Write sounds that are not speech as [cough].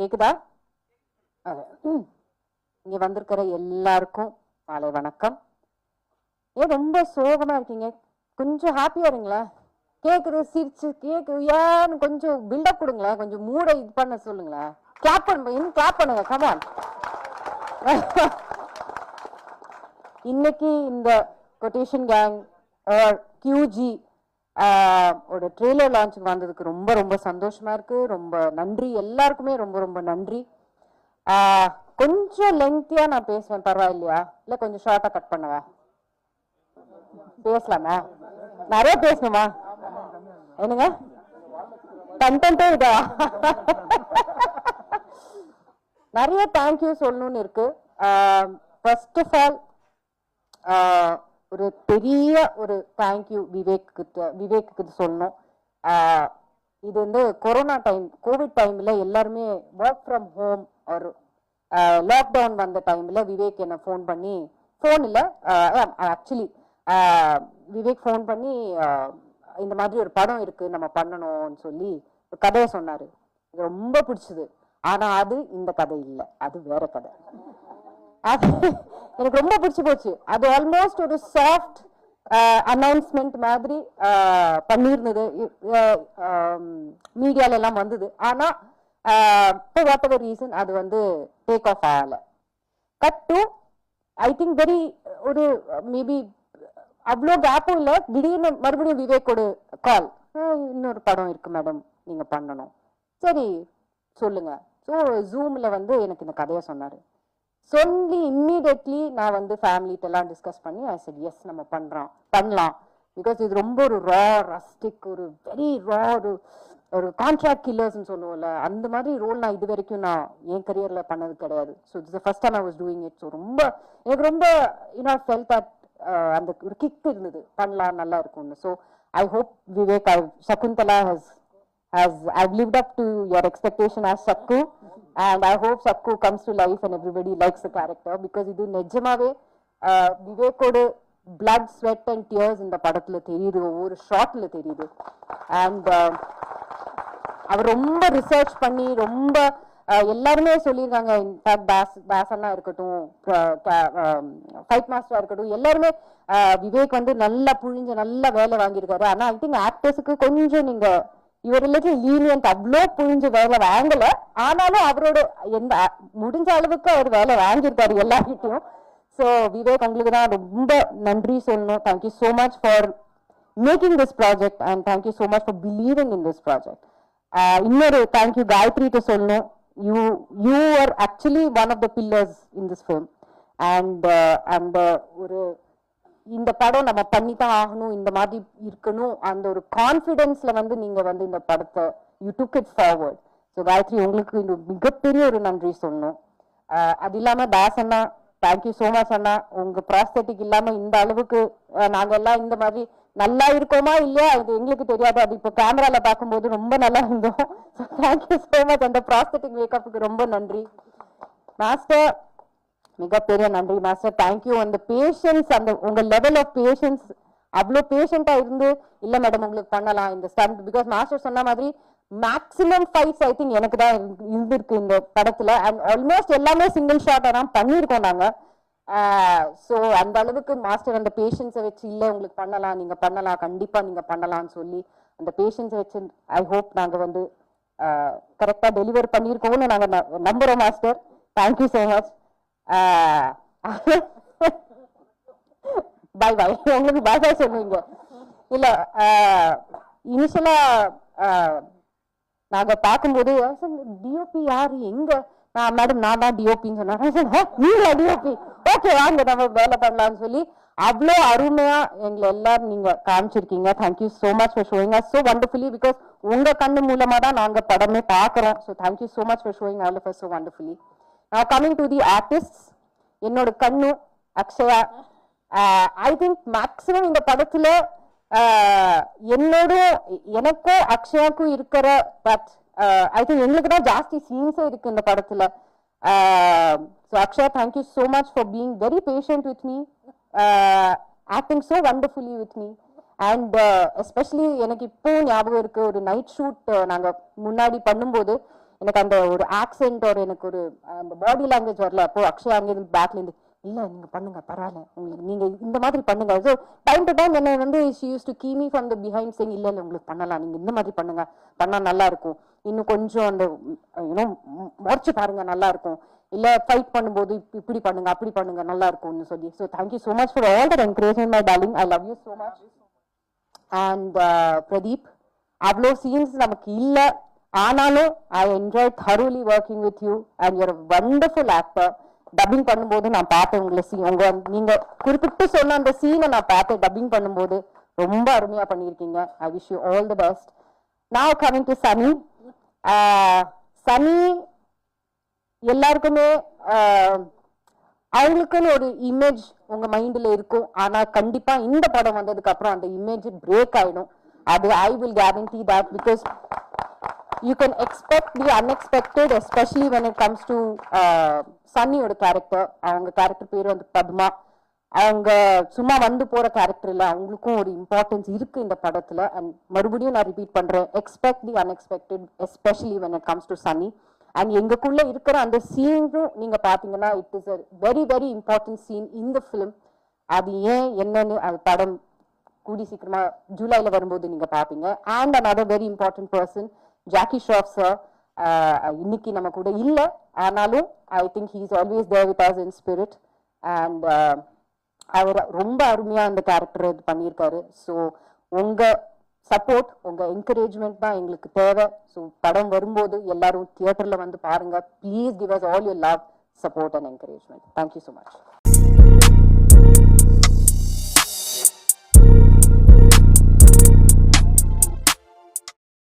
கேக்குதா? ம். இங்க வந்திருக்கிற எல்லாருக்கும் மாலை வணக்கம். ஏன் ரொம்ப சோகமா இருக்கீங்க. கொஞ்சம் ஹாப்பியா இருங்களேன் கேக்குது சிரிச்சு கேக்குது. ஏன்னு கொஞ்சம் பில்டப் கொடுங்களேன். கொஞ்சம் மூடை இது பண்ண சொல்லுங்களேன். கிளாப் பண்ணுங்க இன்னும் கிளாப் பண்ணுங்க. கமான் இன்னைக்கு இந்த கொட்டேஷன் கேங் கியூஜி ஒரு ட்ரெய்லர் லான்ச்சுக்கு வந்ததுக்கு ரொம்ப ரொம்ப சந்தோஷமாக இருக்குது ரொம்ப நன்றி. எல்லாருக்குமே ரொம்ப ரொம்ப நன்றி. கொஞ்சம் லென்த்தியாக நான் பேசுவேன். பரவாயில்லையா? இல்லை கொஞ்சம் ஷார்ட்டாக கட் பண்ணுவேன் பேசலாமா? நிறைய பேசணுமா? என்னங்க? கண்டென்ட்டே இதா? நிறைய தேங்க்யூ சொல்லணும்னு இருக்கு. ஃபர்ஸ்ட் ஆஃப் ஆல் ஒரு பெரிய ஒரு தேங்க்யூ விவேக் கிட்ட விவேக்கு சொல்லணும். இது வந்து கொரோனா டைம் கோவிட் டைம்ல எல்லாருமே ஒர்க் ஃப்ரம் ஹோம் ஒரு லாக்டவுன் வந்த டைம்ல விவேக் என்ன ஃபோன் பண்ணி ஃபோன் இல்லை ஆக்சுவலி விவேக் ஃபோன் பண்ணி இந்த மாதிரி ஒரு படம் இருக்கு நம்ம பண்ணணும்னு சொல்லி ஒரு கதையை சொன்னார். ரொம்ப பிடிச்சது. ஆனால் அது இந்த கதை இல்லை. அது வேற கதை. அது எனக்கு ரொம்ப பிடிச்சு போச்சு. அது ஆல்மோஸ்ட் ஒரு சாஃப்ட் அனௌன்ஸ்மெண்ட் uh, மாதிரி uh, பண்ணியிருந்தது. மீடியால um, எல்லாம் வந்தது. ஆனா இப்போ வாட் எவர் ரீசன் அது வந்து டேக் ஆஃப் ஆகல. Cut to I think very ஒரு மேபி அவ்வளோ கேப்பும் இல்லை. திடீர்னு மறுபடியும் விவேக் ஒரு கால் இன்னொரு படம் இருக்கு மேடம் நீங்க பண்ணணும். சரி சொல்லுங்க. ஸோ ஜூம்ல வந்து எனக்கு இந்த கதையை சொன்னாரு. சொல்லி இம்மீடியட்லி நான் வந்து ஃபேமிலிட்ட எல்லாம் டிஸ்கஸ் பண்ணி ஐ சட் எஸ் நம்ம பண்ணுறோம் பண்ணலாம். பிகாஸ் இது ரொம்ப ஒரு ரா ரஸ்டிக் ஒரு வெரி ரா ஒரு ஒரு கான்ட்ராக்ட் கில்லர்ஸ்னு சொல்லுவோம்ல அந்த மாதிரி ரோல் நான் இது வரைக்கும் நான் என் கரியரில் பண்ணது கிடையாது. So it's first time I was doing it so ரொம்ப எனக்கு ரொம்ப யூனோ ஃபெல் தட் அந்த ஒரு கிக் இருந்தது. பண்ணலாம் நல்லா இருக்கும்னு. So I hope Vivek I Shakuntala has has I lived up to your expectation as Sakku and I hope Sakku comes to life and everybody likes a character because இது நிஜமாவே ah, விவேக்கோட sweat and tears இந்த படத்துல தெரியுது ஒவ்வொரு ஷாட்ல தெரியுது. And அவர் ரொம்ப ரிசர்ச் பண்ணி ரொம்ப எல்லாருமே சொல்லியிருக்காங்க. இன்ஃபேக்ட் பேஸ் தாசனா இருக்கட்டும் ஃபைட் மாஸ்டரா இருக்கட்டும் எல்லாருமே விவேக் வந்து நல்லா புழிஞ்சு நல்லா வேலை வாங்கியிருக்காரு. ஆனால் ஐ திங்க் ஆக்டர்ஸுக்கு கொஞ்சம் நீங்கள் இவர் ரிலேட்டிவ் லீனியன்ட் அவ்வளோ புழிஞ்சு வேலை வாங்கல. ஆனாலும் அவரோட எந்த முடிஞ்ச அளவுக்கு அவர் வேலை வாங்கியிருக்காரு எல்லார்கிட்டையும். ஸோ விவேக் உங்களுக்கு தான் ரொம்ப நன்றி சொல்லணும். Thank you so much for making this project and thank you so much for believing in this project இன்னொரு தேங்க்யூ காயத்ரிட்டு சொல்லணும். You you are actually one of the pillars in this film and அந்த ஒரு இந்த படம் நம்ம பண்ணி தான் ஆகணும் இந்த மாதிரி இருக்கணும் அந்த ஒரு கான்ஃபிடென்ஸ்ல வந்து நீங்க வந்து இந்த படத்தை you took it forward so Gayathri உங்களுக்கு இந்த மிகப்பெரிய ஒரு நன்றி சொன்னோம் அது இல்லாம தாஸ் அண்ணா தேங்க்யூ ஸோ மச் அண்ணா. உங்க ப்ராஸ்தட்டிக் இல்லாம இந்த அளவுக்கு நாங்க எல்லாம் இந்த மாதிரி நல்லா இருக்கோமா இல்லையா? அது எங்களுக்கு தெரியாது. அது இப்போ கேமரால பார்க்கும்போது ரொம்ப நல்லா இருந்தோம். தேங்க்யூ ஸோ மச் அந்த ப்ராஸ்தட்டிக் மேக்கப்புக்கு ரொம்ப நன்றி. மாஸ்டர் மிகப்பெரிய நன்றி மாஸ்டர் தேங்க்யூ அந்த பேஷன்ஸ் அந்த உங்க லெவல் ஆஃப் பேஷன்ஸ் அவ்வளோ பேஷண்டா இருந்து இல்ல மேடம் உங்களுக்கு பண்ணலாம் இந்த ஸ்டண்ட் பிகாஸ் மாஸ்டர் சொன்ன மாதிரி மேக்ஸிமம் ஃபைட்ஸ் ஐ திங்க் எனக்கு தான் இருந்திருக்கு இந்த படத்துல. அண்ட் ஆல்மோஸ்ட் எல்லாமே சிங்கிள் ஷாட்டா தான் பண்ணியிருக்கோம் நாங்க. ஸோ அந்த அளவுக்கு மாஸ்டர் அந்த பேஷன்ஸை வச்சு இல்லை உங்களுக்கு பண்ணலாம் நீங்க பண்ணலாம் கண்டிப்பா நீங்க பண்ணலாம்னு சொல்லி அந்த பேஷன்ஸை வச்சு ஐ ஹோப் நாங்க வந்து கரெக்டா டெலிவர் பண்ணியிருக்கோம்னு நாங்க ந- நம்புறோம் master thank you so much [laughs] bye bye உங்களுக்கு பாய் பாய் சொல்லுவீங்க இல்லை இனிஷியலாக நாங்கள் பார்க்கும்போது டிஓபி யாரு? எங்க? நான் மேடம் நான் தான் டிஓபின்னு சொன்னாங்க நீங்களா டிஓபி ஓகே வாங்க நம்ம வேலை பண்ணலாம்னு சொல்லி அவ்வளோ அருமையாக எங்களை எல்லாரும் நீங்கள் காமிச்சிருக்கீங்க. Thank you so much for showing us so wonderfully because உங்கள் கண்ணு மூலமா தான் நாங்கள் படமே பார்க்குறோம். So thank you so much for showing all of so wonderfully coming coming the artist artists என்னோட கண்ணு அக்ஷயா. ஐ திங்க் மேக்ஸிமம் இந்த படத்துல uh, என்னோட எனக்கும் அக்ஷயாக்கும் இருக்கிற பட் ஐ uh, திங்க் எங்களுக்கு தான் ஜாஸ்தி சீன்ஸே இருக்கு இந்த படத்துல. So Akshaya thank you so much for being very patient with me acting so wonderfully with me and especially எனக்கு இப்போ ஞாபகம் இருக்கு ஒரு நைட் ஷூட் நாங்கள் முன்னாடி பண்ணும்போது எனக்கு அந்த ஒரு ஆக்சென்டோட ஒரு எனக்கு ஒரு அந்த பாடி லாங்குவேஜ் வரல. அப்போ அக்ஷயா அங்கேருந்து பேக்ல இருந்து இல்ல நீங்க பண்ணுங்க பரவாயில்ல. உங்களுக்கு நீங்க இந்த மாதிரி பண்ணுங்க. ஸோ டைம் டு டைம் என்ன வந்து she used to give me from the behind Singh இல்ல இல்ல உங்களுக்கு பண்ணலாம். நீங்க இந்த மாதிரி பண்ணுங்க. பண்ணா நல்லா இருக்கும். இன்னும் கொஞ்சம் அந்த யூனோ முறைச்சு பாருங்க நல்லா இருக்கும். இல்ல ஃபைட் பண்ணும்போது இப்ப- இப்படி பண்ணுங்க அப்படி பண்ணுங்க நல்லா இருக்கும்னு சொல்லி. So thank you so much for all that encouragement my darling I love you so much and Pradeep அவ்வளோ சீன்ஸ் நமக்கு இல்லை. ஆனாலும் I enjoy truly working with you and your wonderful actor dubbing பண்ணும்போது நான் பார்த்தேன் உங்களை சீன் உங்க நீங்க குறிப்பிட்டு சொன்ன அந்த சீனை நான் பார்த்தேன். டப்பிங் பண்ணும்போது ரொம்ப அருமையா பண்ணியிருக்கீங்க. I wish you all the best நான் கமிங் டு சனி சனி எல்லாருக்குமே அவங்களுக்குன்னு ஒரு இமேஜ் உங்க மைண்ட்ல இருக்கும். ஆனா கண்டிப்பா இந்த படம் வந்ததுக்கு அப்புறம் அந்த இமேஜ் பிரேக் ஆயிடும். அது I will guarantee that because you can expect the unexpected especially when it comes to சன்னியோட character அவங்க கேரக்டர் பேர் வந்து பத்மா. அவங்க சும்மா வந்து போற கேரக்டர் இல்லை. அவங்களுக்கும் ஒரு இம்பார்ட்டன்ஸ் இருக்கு இந்த படத்துல. அண்ட் மறுபடியும் நான் ரிப்பீட் பண்றேன். Expect the unexpected especially when it comes to Sunny and எங்களுக்குள்ள இருக்கிற அந்த சீனும் நீங்க பாத்தீங்கன்னா it is a very very important scene இந்த ஃபிலிம் அது ஏன் என்னன்னு அது படம் கூடி சீக்கிரமா ஜூலைல வரும்போது நீங்க பாப்பீங்க. And another very important person Jackie Shroff sir இன்னைக்கு நம்ம கூட இல்லை. ஆனாலும் I think he's always there with us in spirit and அவர் ரொம்ப அருமையாக அந்த கேரக்டர் இது பண்ணியிருக்காரு. ஸோ உங்கள் சப்போர்ட் உங்கள் என்கரேஜ்மெண்ட் தான் எங்களுக்கு தேவை. ஸோ படம் வரும்போது எல்லாரும் தியேட்டரில் வந்து பாருங்க. Please give us all your love support and encouragement thank you so much